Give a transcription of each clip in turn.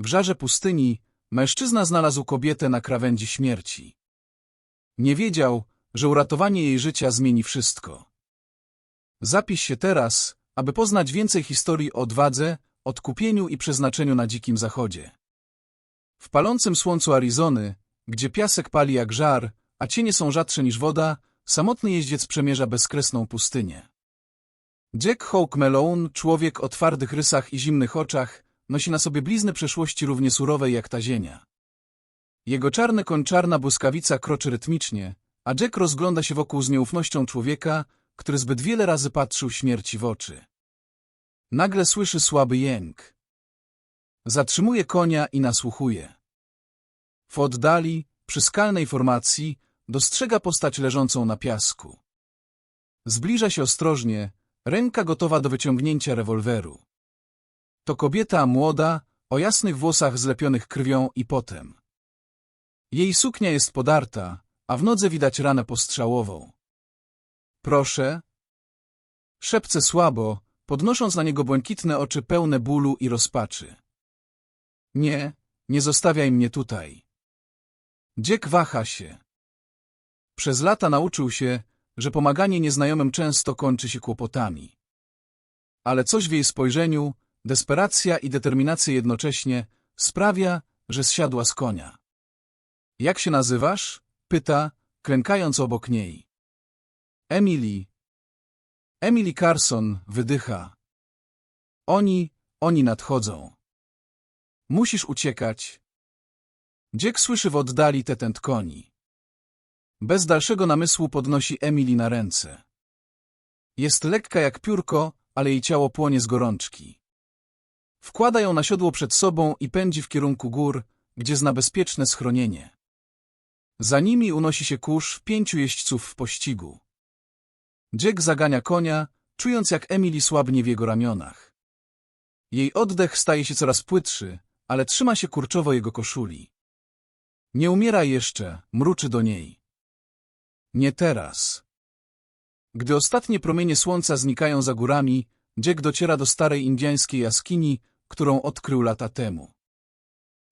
W żarze pustyni mężczyzna znalazł kobietę na krawędzi śmierci. Nie wiedział, że uratowanie jej życia zmieni wszystko. Zapisz się teraz, aby poznać więcej historii o odwadze, odkupieniu i przeznaczeniu na dzikim zachodzie. W palącym słońcu Arizony, gdzie piasek pali jak żar, a cienie są rzadsze niż woda, samotny jeździec przemierza bezkresną pustynię. Jack Hawk Malone, człowiek o twardych rysach i zimnych oczach, nosi na sobie blizny przeszłości równie surowej jak ta zienia. Jego czarny koń czarna błyskawica kroczy rytmicznie, a Jack rozgląda się wokół z nieufnością człowieka, który zbyt wiele razy patrzył śmierci w oczy. Nagle słyszy słaby jęk. Zatrzymuje konia i nasłuchuje. W oddali, przy skalnej formacji, dostrzega postać leżącą na piasku. Zbliża się ostrożnie, ręka gotowa do wyciągnięcia rewolweru. To kobieta młoda, o jasnych włosach zlepionych krwią i potem. Jej suknia jest podarta, a w nodze widać ranę postrzałową. Proszę. Szepce słabo, podnosząc na niego błękitne oczy pełne bólu i rozpaczy. Nie, nie zostawiaj mnie tutaj. Dziek waha się. Przez lata nauczył się, że pomaganie nieznajomym często kończy się kłopotami. Ale coś w jej spojrzeniu, desperacja i determinacja jednocześnie, sprawia, że zsiadła z konia. Jak się nazywasz? pyta, klękając obok niej. Emily. Emily Carson wydycha. Oni, oni nadchodzą. Musisz uciekać. Dziek słyszy w oddali tetent koni. Bez dalszego namysłu podnosi Emily na ręce. Jest lekka jak piórko, ale jej ciało płonie z gorączki. Wkłada ją na siodło przed sobą i pędzi w kierunku gór, gdzie zna bezpieczne schronienie. Za nimi unosi się kurz pięciu jeźdźców w pościgu. Jack zagania konia, czując jak Emily słabnie w jego ramionach. Jej oddech staje się coraz płytszy, ale trzyma się kurczowo jego koszuli. Nie umiera jeszcze, mruczy do niej. Nie teraz. Gdy ostatnie promienie słońca znikają za górami, Jack dociera do starej indyjskiej jaskini, którą odkrył lata temu.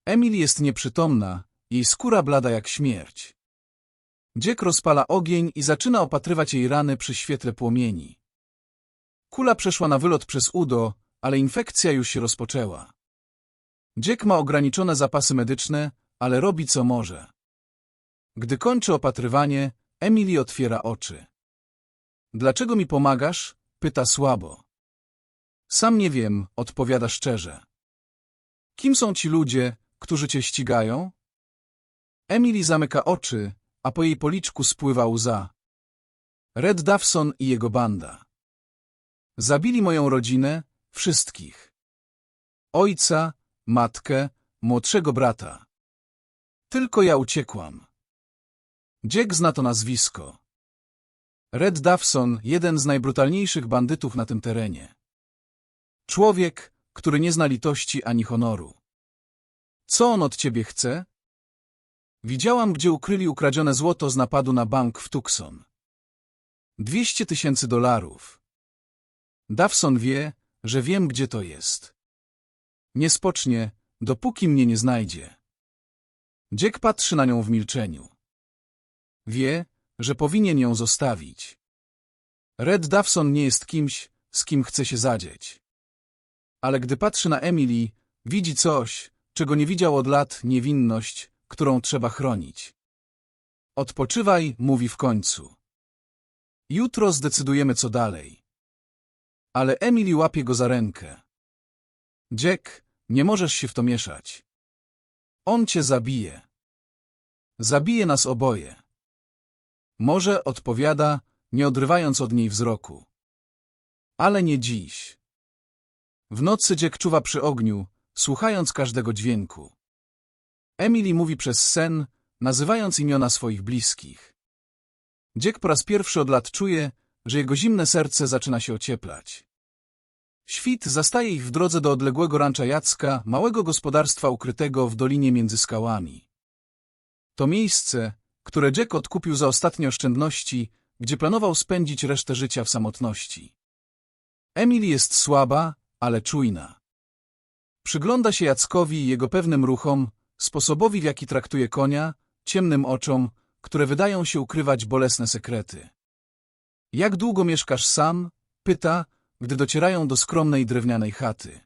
Emily jest nieprzytomna, jej skóra blada jak śmierć. Dziek rozpala ogień i zaczyna opatrywać jej rany przy świetle płomieni. Kula przeszła na wylot przez udo, ale infekcja już się rozpoczęła. Dziek ma ograniczone zapasy medyczne, ale robi co może. Gdy kończy opatrywanie, Emily otwiera oczy. Dlaczego mi pomagasz? pyta słabo. Sam nie wiem, odpowiada szczerze. Kim są ci ludzie, którzy cię ścigają? Emily zamyka oczy, a po jej policzku spływa łza. Red Dawson i jego banda. Zabili moją rodzinę, wszystkich. Ojca, matkę, młodszego brata. Tylko ja uciekłam. Jack zna to nazwisko. Red Dawson, jeden z najbrutalniejszych bandytów na tym terenie. Człowiek, który nie zna litości ani honoru. Co on od ciebie chce? Widziałam, gdzie ukryli ukradzione złoto z napadu na bank w Tucson. Dwieście tysięcy dolarów. Dawson wie, że wiem, gdzie to jest. Nie spocznie, dopóki mnie nie znajdzie. Jack patrzy na nią w milczeniu. Wie, że powinien ją zostawić. Red Dawson nie jest kimś, z kim chce się zadzieć. Ale gdy patrzy na Emily, widzi coś, czego nie widział od lat niewinność, którą trzeba chronić. Odpoczywaj, mówi w końcu. Jutro zdecydujemy, co dalej. Ale Emily łapie go za rękę. Jack, nie możesz się w to mieszać. On cię zabije. Zabije nas oboje. Może odpowiada, nie odrywając od niej wzroku. Ale nie dziś. W nocy Jack czuwa przy ogniu, słuchając każdego dźwięku. Emily mówi przez sen, nazywając imiona swoich bliskich. Jack po raz pierwszy od lat czuje, że jego zimne serce zaczyna się ocieplać. Świt zastaje ich w drodze do odległego rancza Jacka, małego gospodarstwa ukrytego w dolinie między skałami. To miejsce, które Jack odkupił za ostatnie oszczędności, gdzie planował spędzić resztę życia w samotności. Emily jest słaba, ale czujna. Przygląda się Jackowi i jego pewnym ruchom, sposobowi w jaki traktuje konia, ciemnym oczom, które wydają się ukrywać bolesne sekrety. Jak długo mieszkasz sam? Pyta, gdy docierają do skromnej drewnianej chaty.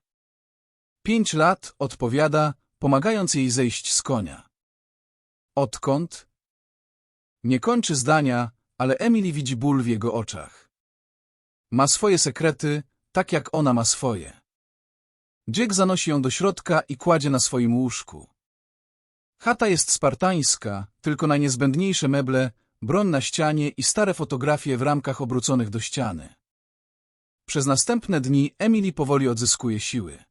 Pięć lat, odpowiada, pomagając jej zejść z konia. Odkąd? Nie kończy zdania, ale Emily widzi ból w jego oczach. Ma swoje sekrety, tak jak ona ma swoje. Jack zanosi ją do środka i kładzie na swoim łóżku. Chata jest spartańska, tylko najniezbędniejsze meble, broń na ścianie i stare fotografie w ramkach obróconych do ściany. Przez następne dni Emily powoli odzyskuje siły.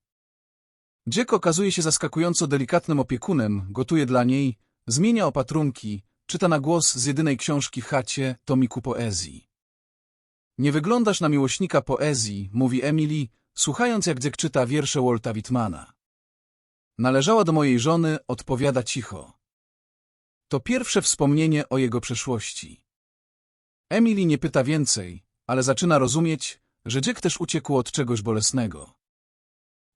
Jack okazuje się zaskakująco delikatnym opiekunem, gotuje dla niej, zmienia opatrunki, czyta na głos z jedynej książki chacie tomiku poezji. Nie wyglądasz na miłośnika poezji, mówi Emily, słuchając jak Jack czyta wiersze Walta Whitmana. Należała do mojej żony, odpowiada cicho. To pierwsze wspomnienie o jego przeszłości. Emily nie pyta więcej, ale zaczyna rozumieć, że Jack też uciekł od czegoś bolesnego.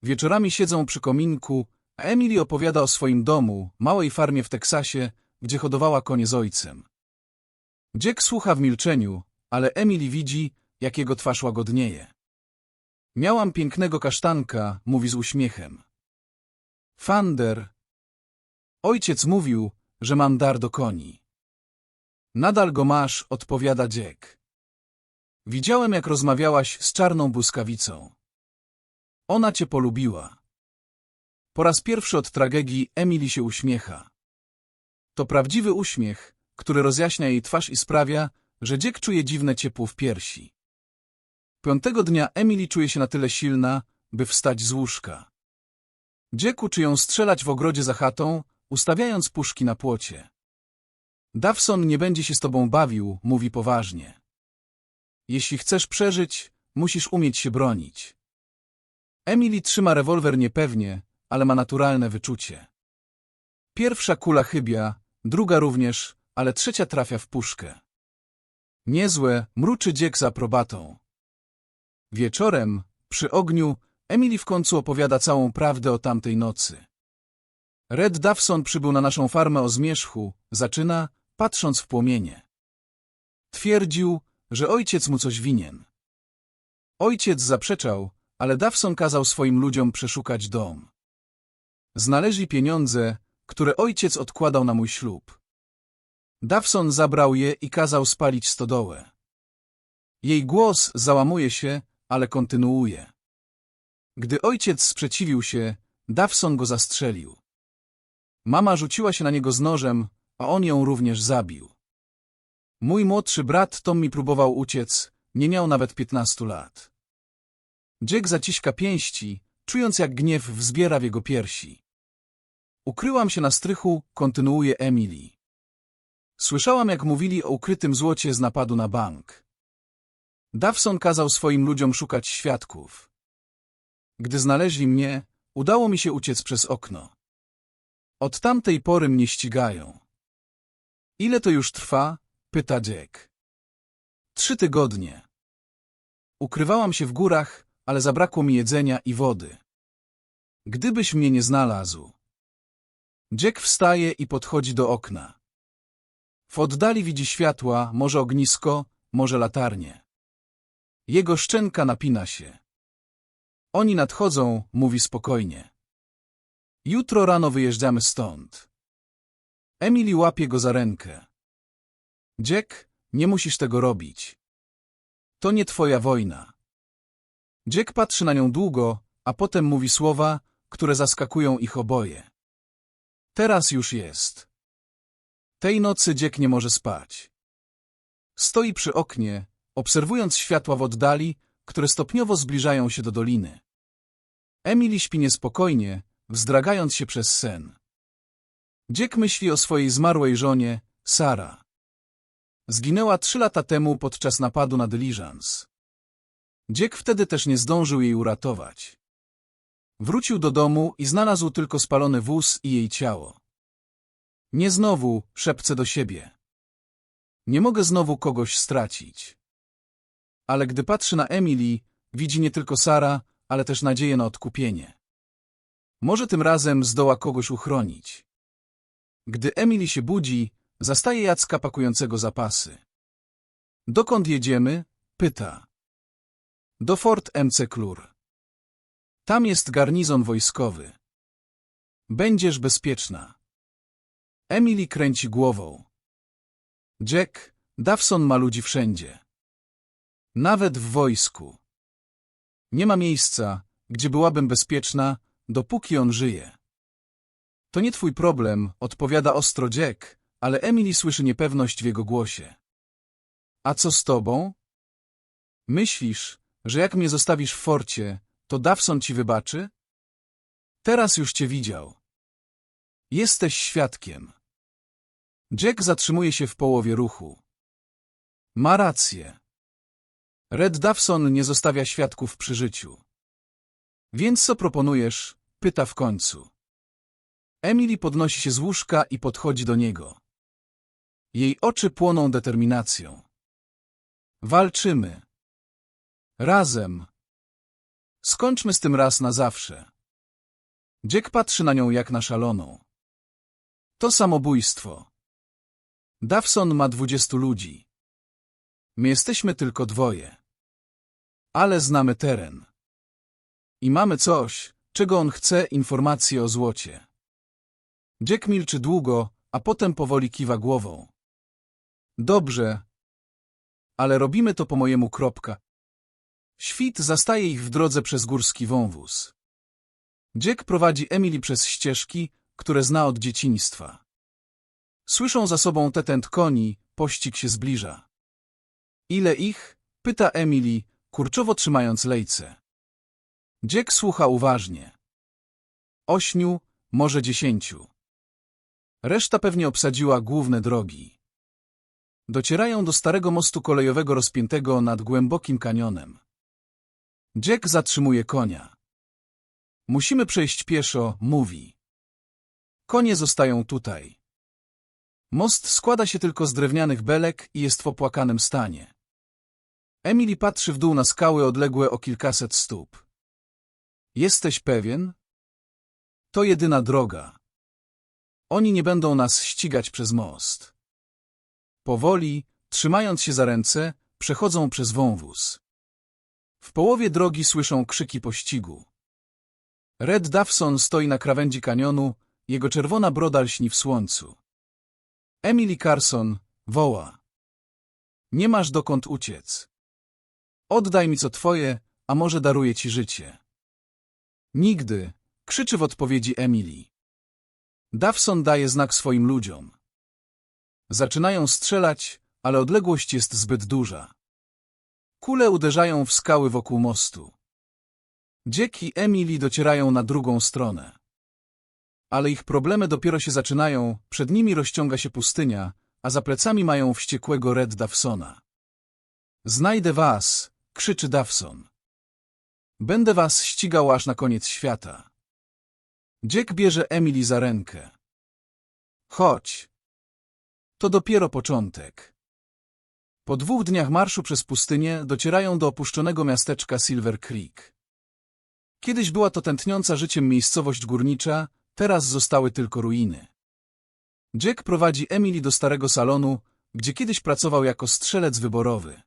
Wieczorami siedzą przy kominku, a Emily opowiada o swoim domu, małej farmie w Teksasie, gdzie hodowała konie z ojcem. Jack słucha w milczeniu, ale Emily widzi, jak jego twarz łagodnieje. Miałam pięknego kasztanka, mówi z uśmiechem. Fander. Ojciec mówił, że mam dar do koni. Nadal go masz, odpowiada Jack. Widziałem, jak rozmawiałaś z czarną błyskawicą. Ona cię polubiła. Po raz pierwszy od tragedii Emily się uśmiecha. To prawdziwy uśmiech, który rozjaśnia jej twarz i sprawia, że Jack czuje dziwne ciepło w piersi. Piątego dnia Emily czuje się na tyle silna, by wstać z łóżka. Jack uczy ją strzelać w ogrodzie za chatą, ustawiając puszki na płocie. Dawson nie będzie się z tobą bawił, mówi poważnie. Jeśli chcesz przeżyć, musisz umieć się bronić. Emily trzyma rewolwer niepewnie, ale ma naturalne wyczucie. Pierwsza kula chybia, druga również, ale trzecia trafia w puszkę. Niezłe, mruczy Jack z aprobatą. Wieczorem, przy ogniu, Emily w końcu opowiada całą prawdę o tamtej nocy. Red Dawson przybył na naszą farmę o zmierzchu, zaczyna, patrząc w płomienie. Twierdził, że ojciec mu coś winien. Ojciec zaprzeczał, ale Dawson kazał swoim ludziom przeszukać dom. Znaleźli pieniądze, które ojciec odkładał na mój ślub. Dawson zabrał je i kazał spalić stodołę. Jej głos załamuje się, ale kontynuuje. Gdy ojciec sprzeciwił się, Dawson go zastrzelił. Mama rzuciła się na niego z nożem, a on ją również zabił. Mój młodszy brat Tommy próbował uciec, nie miał nawet piętnastu lat. Jack zaciska pięści, czując jak gniew wzbiera w jego piersi. Ukryłam się na strychu, kontynuuje Emily. Słyszałam, jak mówili o ukrytym złocie z napadu na bank. Dawson kazał swoim ludziom szukać świadków. Gdy znaleźli mnie, udało mi się uciec przez okno. Od tamtej pory mnie ścigają. Ile to już trwa? pyta Jack. Trzy tygodnie. Ukrywałam się w górach, ale zabrakło mi jedzenia i wody. Gdybyś mnie nie znalazł. Jack wstaje i podchodzi do okna. W oddali widzi światła, może ognisko, może latarnie. Jego szczęka napina się. Oni nadchodzą, mówi spokojnie. Jutro rano wyjeżdżamy stąd. Emily łapie go za rękę. Jack, nie musisz tego robić. To nie twoja wojna. Jack patrzy na nią długo, a potem mówi słowa, które zaskakują ich oboje. Teraz już jest. Tej nocy Jack nie może spać. Stoi przy oknie, obserwując światła w oddali, które stopniowo zbliżają się do doliny. Emily śpi niespokojnie, wzdragając się przez sen. Jack myśli o swojej zmarłej żonie, Sara. Zginęła trzy lata temu podczas napadu na Diligence. Jack wtedy też nie zdążył jej uratować. Wrócił do domu i znalazł tylko spalony wóz i jej ciało. Nie znowu, szepce do siebie. Nie mogę znowu kogoś stracić. Ale gdy patrzy na Emily, widzi nie tylko Sara, ale też nadzieję na odkupienie. Może tym razem zdoła kogoś uchronić. Gdy Emily się budzi, zastaje Jacka pakującego zapasy. Dokąd jedziemy? Pyta. Do Fort MC Klur. Tam jest garnizon wojskowy. Będziesz bezpieczna. Emily kręci głową. Jack, Dawson ma ludzi wszędzie. Nawet w wojsku. Nie ma miejsca, gdzie byłabym bezpieczna, dopóki on żyje. To nie twój problem, odpowiada ostro Jack, ale Emily słyszy niepewność w jego głosie. A co z tobą? Myślisz, że jak mnie zostawisz w forcie, to Dawson ci wybaczy? Teraz już cię widział. Jesteś świadkiem. Jack zatrzymuje się w połowie ruchu. Ma rację. Red Dawson nie zostawia świadków przy życiu. Więc co proponujesz? Pyta w końcu. Emily podnosi się z łóżka i podchodzi do niego. Jej oczy płoną determinacją. Walczymy. Razem. Skończmy z tym raz na zawsze. Jack patrzy na nią jak na szaloną. To samobójstwo. Dawson ma dwudziestu ludzi. My jesteśmy tylko dwoje. Ale znamy teren. I mamy coś, czego on chce, informacje o złocie. Jack milczy długo, a potem powoli kiwa głową. Dobrze, ale robimy to po mojemu kropka. Świt zastaje ich w drodze przez górski wąwóz. Jack prowadzi Emily przez ścieżki, które zna od dzieciństwa. Słyszą za sobą tetent koni, pościg się zbliża. Ile ich? pyta Emily, kurczowo trzymając lejce. Jack słucha uważnie. Ośmiu, może dziesięciu. Reszta pewnie obsadziła główne drogi. Docierają do starego mostu kolejowego rozpiętego nad głębokim kanionem. Jack zatrzymuje konia. Musimy przejść pieszo, mówi. Konie zostają tutaj. Most składa się tylko z drewnianych belek i jest w opłakanym stanie. Emily patrzy w dół na skały odległe o kilkaset stóp. Jesteś pewien? To jedyna droga. Oni nie będą nas ścigać przez most. Powoli, trzymając się za ręce, przechodzą przez wąwóz. W połowie drogi słyszą krzyki pościgu. Red Dawson stoi na krawędzi kanionu, jego czerwona broda lśni w słońcu. Emily Carson woła. Nie masz dokąd uciec. Oddaj mi co twoje, a może daruję ci życie. Nigdy, krzyczy w odpowiedzi Emily. Dawson daje znak swoim ludziom. Zaczynają strzelać, ale odległość jest zbyt duża. Kule uderzają w skały wokół mostu. Jack i Emily docierają na drugą stronę. Ale ich problemy dopiero się zaczynają, przed nimi rozciąga się pustynia, a za plecami mają wściekłego Red Dawsona. Znajdę was, krzyczy Dawson. Będę was ścigał aż na koniec świata. Jack bierze Emily za rękę. Chodź. To dopiero początek. Po dwóch dniach marszu przez pustynię docierają do opuszczonego miasteczka Silver Creek. Kiedyś była to tętniąca życiem miejscowość górnicza, teraz zostały tylko ruiny. Jack prowadzi Emily do starego salonu, gdzie kiedyś pracował jako strzelec wyborowy.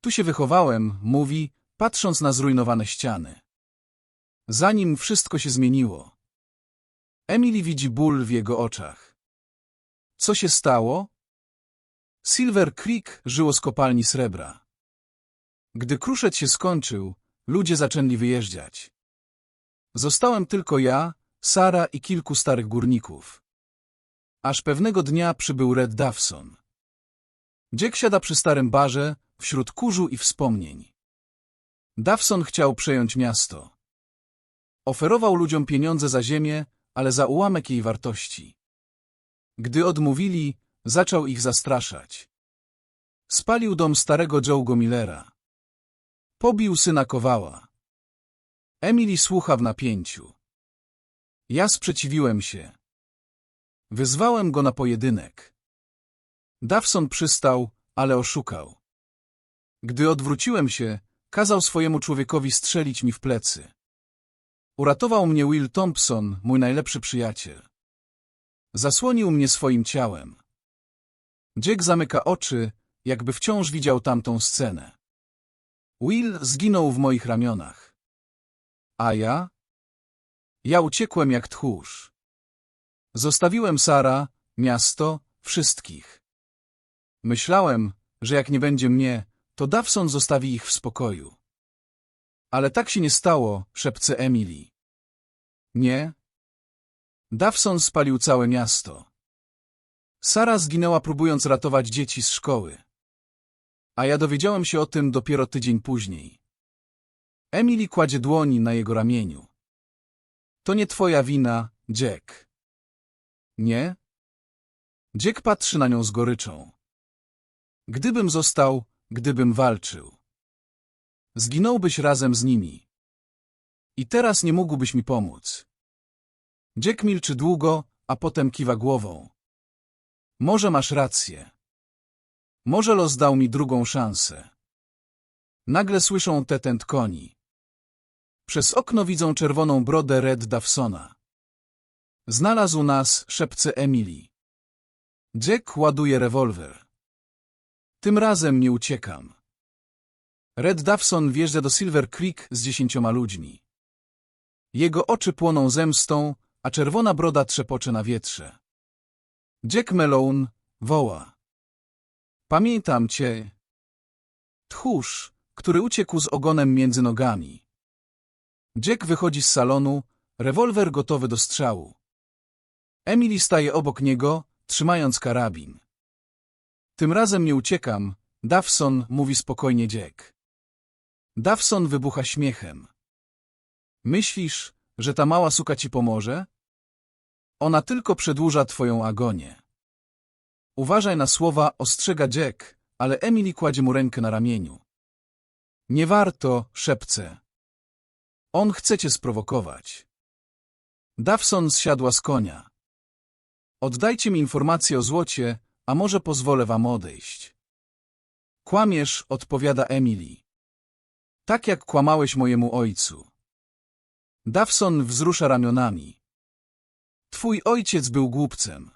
Tu się wychowałem, mówi, patrząc na zrujnowane ściany. Zanim wszystko się zmieniło. Emily widzi ból w jego oczach. Co się stało? Silver Creek żyło z kopalni srebra. Gdy kruszec się skończył, ludzie zaczęli wyjeżdżać. Zostałem tylko ja, Sara i kilku starych górników. Aż pewnego dnia przybył Red Dawson. Jack siada przy starym barze, wśród kurzu i wspomnień. Dawson chciał przejąć miasto. Oferował ludziom pieniądze za ziemię, ale za ułamek jej wartości. Gdy odmówili, zaczął ich zastraszać. Spalił dom starego Joe'ego Millera. Pobił syna Kowała. Emily słucha w napięciu. Ja sprzeciwiłem się. Wyzwałem go na pojedynek. Dawson przystał, ale oszukał. Gdy odwróciłem się, kazał swojemu człowiekowi strzelić mi w plecy. Uratował mnie Will Thompson, mój najlepszy przyjaciel. Zasłonił mnie swoim ciałem. Jack zamyka oczy, jakby wciąż widział tamtą scenę. Will zginął w moich ramionach. A ja? Ja uciekłem jak tchórz. Zostawiłem Sara, miasto, wszystkich. Myślałem, że jak nie będzie mnie, to Dawson zostawi ich w spokoju. Ale tak się nie stało, szepce Emily. Nie? Dawson spalił całe miasto. Sara zginęła próbując ratować dzieci z szkoły. A ja dowiedziałem się o tym dopiero tydzień później. Emily kładzie dłoni na jego ramieniu. To nie twoja wina, Jack. Nie? Jack patrzy na nią z goryczą. Gdybym został, gdybym walczył. Zginąłbyś razem z nimi. I teraz nie mógłbyś mi pomóc. Jack milczy długo, a potem kiwa głową. Może masz rację. Może los dał mi drugą szansę. Nagle słyszą tetent koni. Przez okno widzą czerwoną brodę Red Dawsona. Znalazł nas, szepce Emily. Jack ładuje rewolwer. Tym razem nie uciekam. Red Dawson wjeżdża do Silver Creek z dziesięcioma ludźmi. Jego oczy płoną zemstą, a czerwona broda trzepocze na wietrze. Jack Malone woła. Pamiętam cię. Tchórz, który uciekł z ogonem między nogami. Jack wychodzi z salonu, rewolwer gotowy do strzału. Emily staje obok niego, trzymając karabin. Tym razem nie uciekam, Dawson mówi spokojnie Jack. Dawson wybucha śmiechem. Myślisz, że ta mała suka ci pomoże? Ona tylko przedłuża twoją agonię. Uważaj na słowa, ostrzega Jack, ale Emily kładzie mu rękę na ramieniu. Nie warto, szepce. On chce cię sprowokować. Dawson zsiadła z konia. Oddajcie mi informację o złocie, a może pozwolę wam odejść. Kłamiesz, odpowiada Emily. Tak jak kłamałeś mojemu ojcu. Dawson wzrusza ramionami. Twój ojciec był głupcem.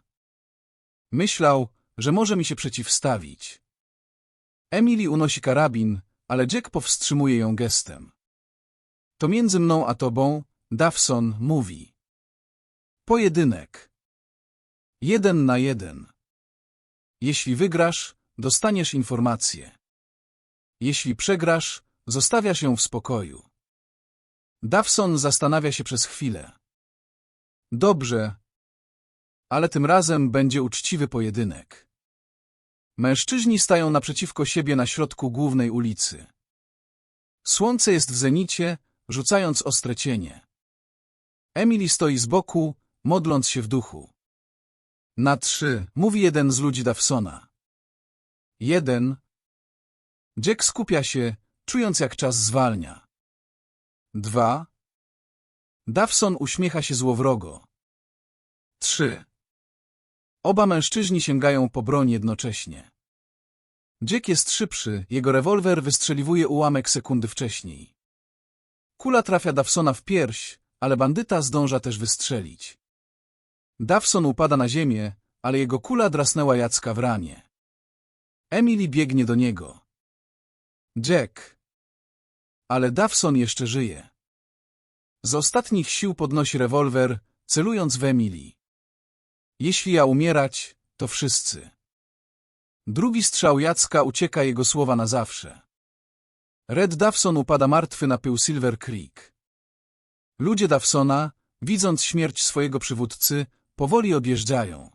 Myślał, że może mi się przeciwstawić. Emily unosi karabin, ale Jack powstrzymuje ją gestem. To między mną a tobą, Dawson mówi. Pojedynek. Jeden na jeden. Jeśli wygrasz, dostaniesz informację. Jeśli przegrasz, zostawiasz ją w spokoju. Dawson zastanawia się przez chwilę. Dobrze, ale tym razem będzie uczciwy pojedynek. Mężczyźni stają naprzeciwko siebie na środku głównej ulicy. Słońce jest w zenicie, rzucając ostre cienie. Emily stoi z boku, modląc się w duchu. Na trzy, mówi jeden z ludzi Dawsona. Jeden. Jack skupia się, czując jak czas zwalnia. Dwa. Dawson uśmiecha się złowrogo. Trzy. Oba mężczyźni sięgają po broń jednocześnie. Jack jest szybszy, jego rewolwer wystrzeliwuje ułamek sekundy wcześniej. Kula trafia Dawsona w pierś, ale bandyta zdąża też wystrzelić. Dawson upada na ziemię, ale jego kula drasnęła Jacka w ramię. Emily biegnie do niego. Jack. Ale Dawson jeszcze żyje. Z ostatnich sił podnosi rewolwer, celując w Emily. Jeśli ja umierać, to wszyscy. Drugi strzał Jacka ucieka jego słowa na zawsze. Red Dawson upada martwy na pył Silver Creek. Ludzie Dawsona, widząc śmierć swojego przywódcy, powoli odjeżdżają.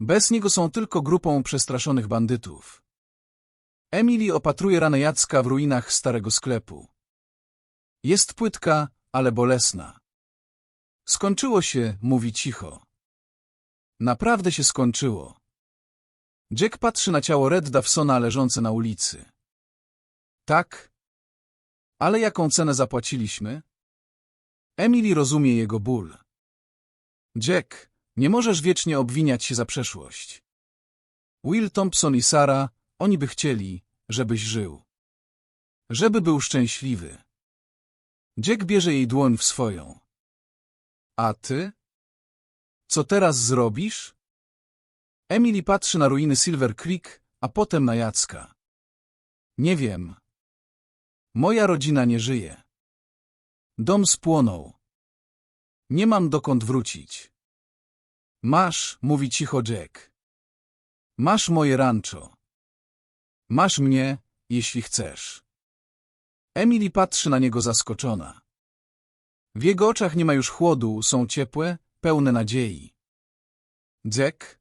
Bez niego są tylko grupą przestraszonych bandytów. Emily opatruje ranę Jacka w ruinach starego sklepu. Jest płytka, ale bolesna. Skończyło się, mówi cicho. Naprawdę się skończyło. Jack patrzy na ciało Red Dawsona leżące na ulicy. Tak? Ale jaką cenę zapłaciliśmy? Emily rozumie jego ból. Jack, nie możesz wiecznie obwiniać się za przeszłość. Will Thompson i Sara, oni by chcieli, żebyś żył. Żeby był szczęśliwy. Jack bierze jej dłoń w swoją. A ty? Co teraz zrobisz? Emily patrzy na ruiny Silver Creek, a potem na Jacka. Nie wiem. Moja rodzina nie żyje. Dom spłonął. Nie mam dokąd wrócić. Masz, mówi cicho Jack. Masz moje rancho. Masz mnie, jeśli chcesz. Emily patrzy na niego zaskoczona. W jego oczach nie ma już chłodu, są ciepłe, pełne nadziei. Jack?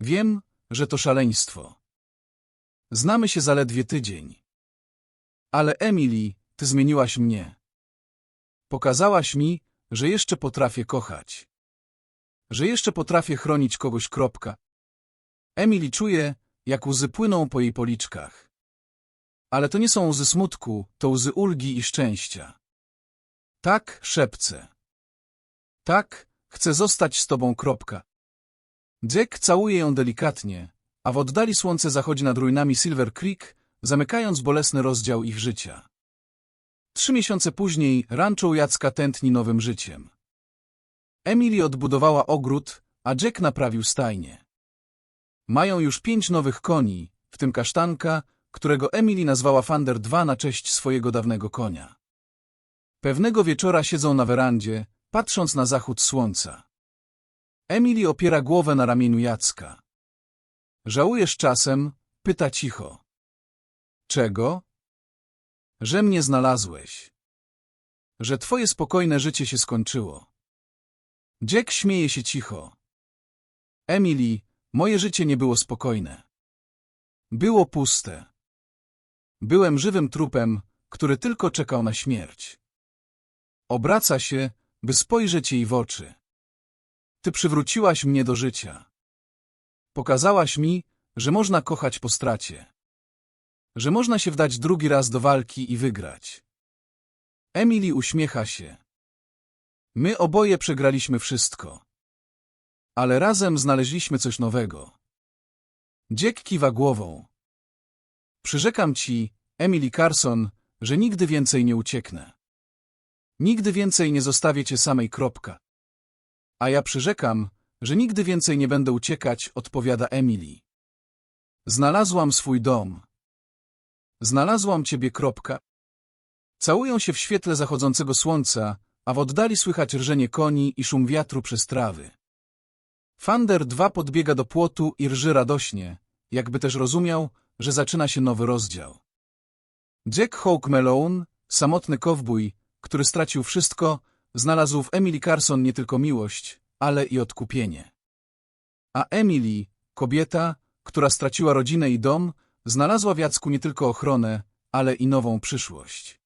Wiem, że to szaleństwo. Znamy się zaledwie tydzień. Ale Emily, ty zmieniłaś mnie. Pokazałaś mi, że jeszcze potrafię kochać. Że jeszcze potrafię chronić kogoś. Kropka. Emily czuje, jak łzy płyną po jej policzkach. Ale to nie są łzy smutku, to łzy ulgi i szczęścia. Tak, szepce. Tak, chcę zostać z tobą. Kropka. Jack całuje ją delikatnie, a w oddali słońce zachodzi nad ruinami Silver Creek, zamykając bolesny rozdział ich życia. Trzy miesiące później rancho Jacka tętni nowym życiem. Emily odbudowała ogród, a Jack naprawił stajnię. Mają już pięć nowych koni, w tym kasztanka, którego Emily nazwała Fander 2 na cześć swojego dawnego konia. Pewnego wieczora siedzą na werandzie, patrząc na zachód słońca. Emily opiera głowę na ramieniu Jacka. Żałujesz czasem? Pyta cicho. Czego? Że mnie znalazłeś. Że twoje spokojne życie się skończyło. Jack śmieje się cicho. Emily, moje życie nie było spokojne. Było puste. Byłem żywym trupem, który tylko czekał na śmierć. Obraca się, by spojrzeć jej w oczy. Ty przywróciłaś mnie do życia. Pokazałaś mi, że można kochać po stracie. Że można się wdać drugi raz do walki i wygrać. Emily uśmiecha się. My oboje przegraliśmy wszystko. Ale razem znaleźliśmy coś nowego. Jack kiwa głową. Przyrzekam ci, Emily Carson, że nigdy więcej nie ucieknę. Nigdy więcej nie zostawię cię samej kropka. A ja przyrzekam, że nigdy więcej nie będę uciekać, odpowiada Emily. Znalazłam swój dom. Znalazłam ciebie, kropka. Całują się w świetle zachodzącego słońca, a w oddali słychać rżenie koni i szum wiatru przez trawy. Fander 2 podbiega do płotu i rży radośnie, jakby też rozumiał, że zaczyna się nowy rozdział. Jack Hawk Malone, samotny kowbój, który stracił wszystko, znalazł w Emily Carson nie tylko miłość, ale i odkupienie. A Emily, kobieta, która straciła rodzinę i dom, znalazła w Jacku nie tylko ochronę, ale i nową przyszłość.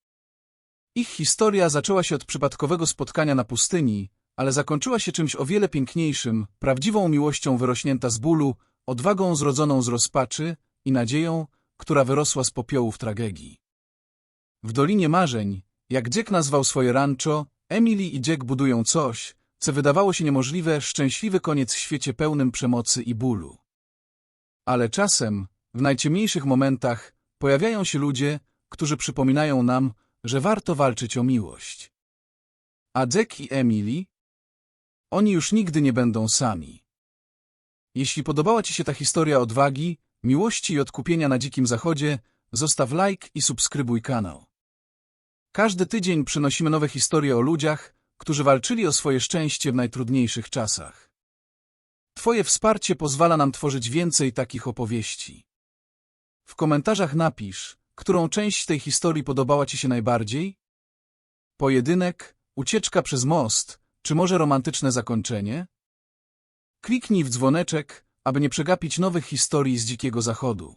Ich historia zaczęła się od przypadkowego spotkania na pustyni, ale zakończyła się czymś o wiele piękniejszym, prawdziwą miłością wyrośnięta z bólu, odwagą zrodzoną z rozpaczy i nadzieją, która wyrosła z popiołów tragedii. W Dolinie Marzeń, jak Jack nazwał swoje rancho, Emily i Jack budują coś, co wydawało się niemożliwe, szczęśliwy koniec w świecie pełnym przemocy i bólu. Ale czasem, w najciemniejszych momentach, pojawiają się ludzie, którzy przypominają nam, że warto walczyć o miłość. A Jack i Emily? Oni już nigdy nie będą sami. Jeśli podobała Ci się ta historia odwagi, miłości i odkupienia na Dzikim Zachodzie, zostaw like i subskrybuj kanał. Każdy tydzień przynosimy nowe historie o ludziach, którzy walczyli o swoje szczęście w najtrudniejszych czasach. Twoje wsparcie pozwala nam tworzyć więcej takich opowieści. W komentarzach napisz, którą część tej historii podobała Ci się najbardziej? Pojedynek, ucieczka przez most, czy może romantyczne zakończenie? Kliknij w dzwoneczek, aby nie przegapić nowych historii z Dzikiego Zachodu.